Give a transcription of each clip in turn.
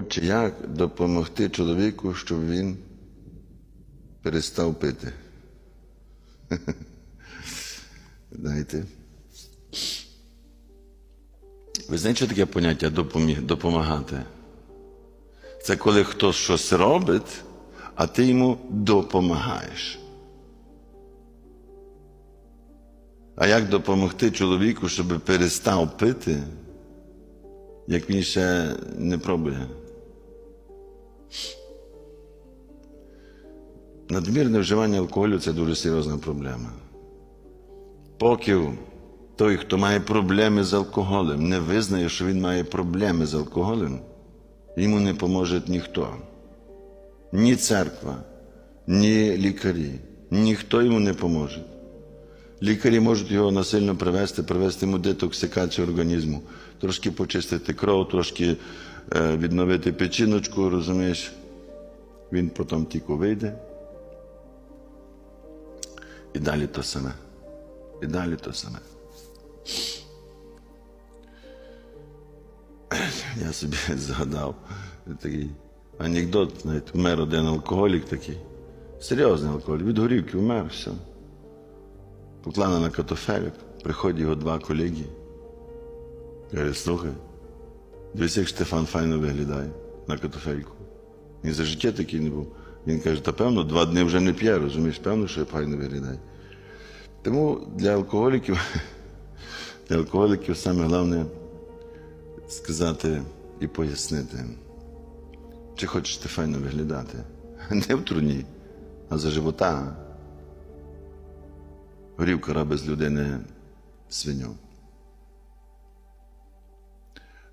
Отче, як допомогти чоловіку, щоб він перестав пити? Знаєте? Ви знаєте, що таке поняття допомагати? Це коли хтось щось робить, а ти йому допомагаєш. А як допомогти чоловіку, щоб перестав пити, як він ще не пробує? Надмірне вживання алкоголю це дуже серйозна проблема. Поки той, хто має проблеми з алкоголем, не визнає, що він має проблеми з алкоголем, йому не поможе ніхто. Ні церква, ні лікарі, ніхто йому не поможе. Лікарі можуть його насильно привести, привести йому детоксикацію організму, трошки почистити кров, трошки відновити печіночку, розумієш? Він потім тільки вийде. І далі то саме. І далі то саме. Я собі згадав такий анекдот, навіть вмер один алкоголік такий. Серйозний алкоголік, від горівки вмер, все. Поклали на катофелік, приходять його два колеги. Каже, слухай, дивись, як Штефан файно виглядає на катофельку. Він за життя такий не був. Він каже, та певно, два дні вже не п'є, розумієш, певно, що я файно виглядає. Тому для алкоголіків, для алкоголіків саме головне сказати і пояснити, чи хочеш ти файно виглядати. Не в труні, а за живота. Горівка робить з людини свиню.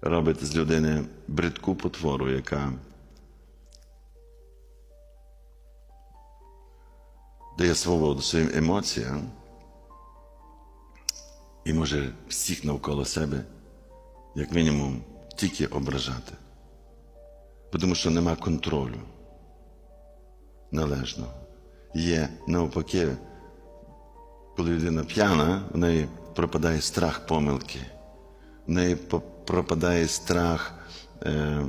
Робить з людини бридку потвору, яка дає свободу своїм емоціям і може всіх навколо себе, як мінімум, тільки ображати. Тому що нема контролю належного. Є навпаки, коли людина п'яна, в неї пропадає страх помилки, в неї пропадає страх, е,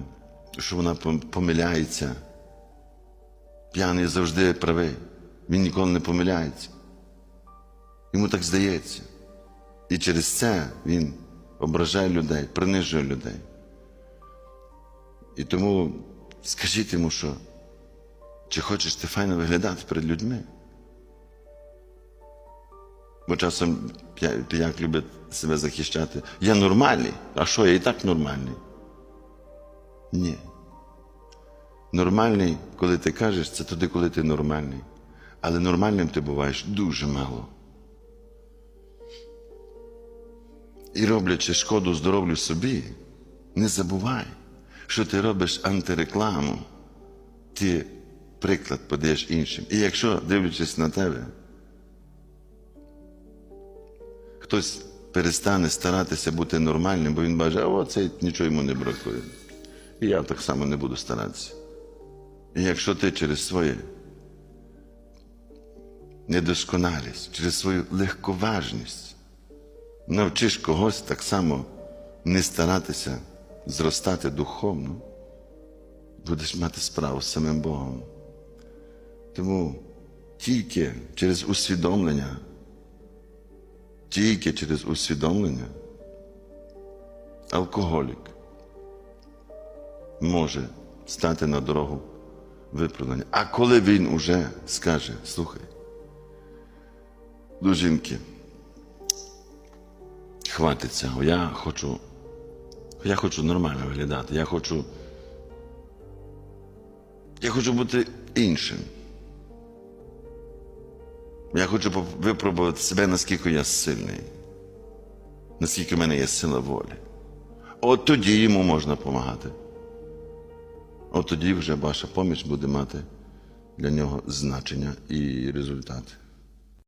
що вона помиляється. П'яний завжди правий, він ніколи не помиляється. Йому так здається. І через це він ображає людей, принижує людей. І тому скажіть йому, що чи хочеш ти файно виглядати перед людьми? Бо часом п'я- п'як любить себе захищати. Я нормальний. А що, я і так нормальний? Ні. Нормальний, коли ти кажеш, це тоді, коли ти нормальний. Але нормальним ти буваєш дуже мало. І роблячи шкоду здоров'ю собі, не забувай, що ти робиш антирекламу, ти приклад подаєш іншим. І якщо, дивлячись на тебе, хтось перестане старатися бути нормальним, бо він баже, о, цей нічого йому не бракує. І я так само не буду старатися. І якщо ти через своє недосконалість, через свою легковажність навчиш когось так само не старатися зростати духовно, будеш мати справу з самим Богом. Тому тільки через усвідомлення, тільки через усвідомлення алкоголік може стати на дорогу виправдання. А коли він уже скаже, слухай, до жінки, хватить цього, я хочу, я хочу нормально виглядати, я хочу, я хочу бути іншим. Я хочу випробувати себе, наскільки я сильний, наскільки в мене є сила волі. От тоді йому можна допомагати. От тоді вже ваша поміч буде мати для нього значення і результати.